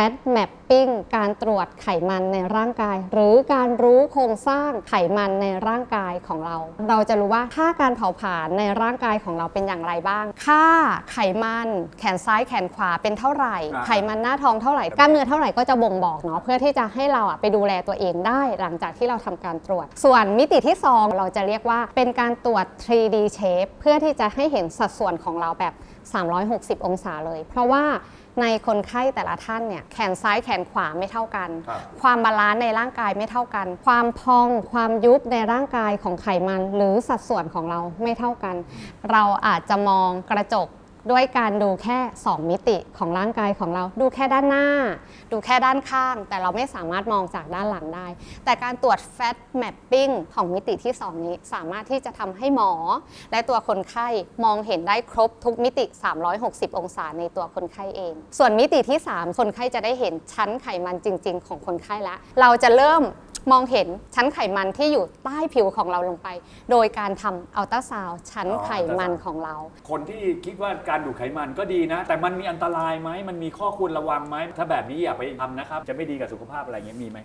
Fat Mapping การตรวจไขมันในร่างกาย หรือการรู้โครงสร้างไขมันในร่างกายของเรา เราจะรู้ว่าค่าการเผาผลาญในร่างกายของเราเป็นอย่างไรบ้าง ค่าไขมันแขนซ้ายแขนขวาเป็นเท่าไหร่อ่าไขมันหน้าท้องเท่าไหร่กล้ามเนื้อเท่าไหร่ก็จะบ่งบอกเนาะเพื่อที่จะให้เราอะไปดูแลตัวเองได้ หลังจากที่เราทำการตรวจ ส่วนมิติที่ 2 เราจะเรียกว่าเป็นการตรวจ 3D shape เพื่อที่จะให้เห็นสัดส่วนของเราแบบ 360 องศาเลย เพราะว่าในคนไข้แต่ละท่านเนี่ยแขนซ้ายแขนขวาไม่เท่ากัน ครับความบาลานซ์ในร่างกายไม่เท่ากัน ความพองความยุบในร่างกายของไขมัน หรือสัดส่วนของเราไม่เท่ากัน เราอาจจะมองกระจก ด้วยการดูแค่ 2 มิติของร่างกายของเรา ดูแค่ด้านหน้า ดูแค่ด้านข้าง แต่เราไม่สามารถมองจากด้านหลังได้ แต่การตรวจ Fat Mapping ของมิติที่ 2 นี้สามารถที่จะทำให้หมอ และตัวคนไข้มองเห็นได้ครบทุกมิติ 360 องศาในตัวคนไข้เอง ส่วนมิติที่ 3 คนไข้จะได้เห็นชั้นไขมันจริง ๆ ของคนไข้แล้วเราจะเริ่ม มองเห็นชั้นไขมันที่อยู่ใต้ผิวของเราลงไป โดยการทำอัลตราซาวชั้นไขมันของเรา คนที่คิดว่าการดูดไขมันก็ดีนะ แต่มันมีอันตรายไหมมันมีข้อควรระวังไหมถ้าแบบนี้อย่าไปทำนะครับ จะไม่ดีกับสุขภาพอะไรเงี้ยมีไหม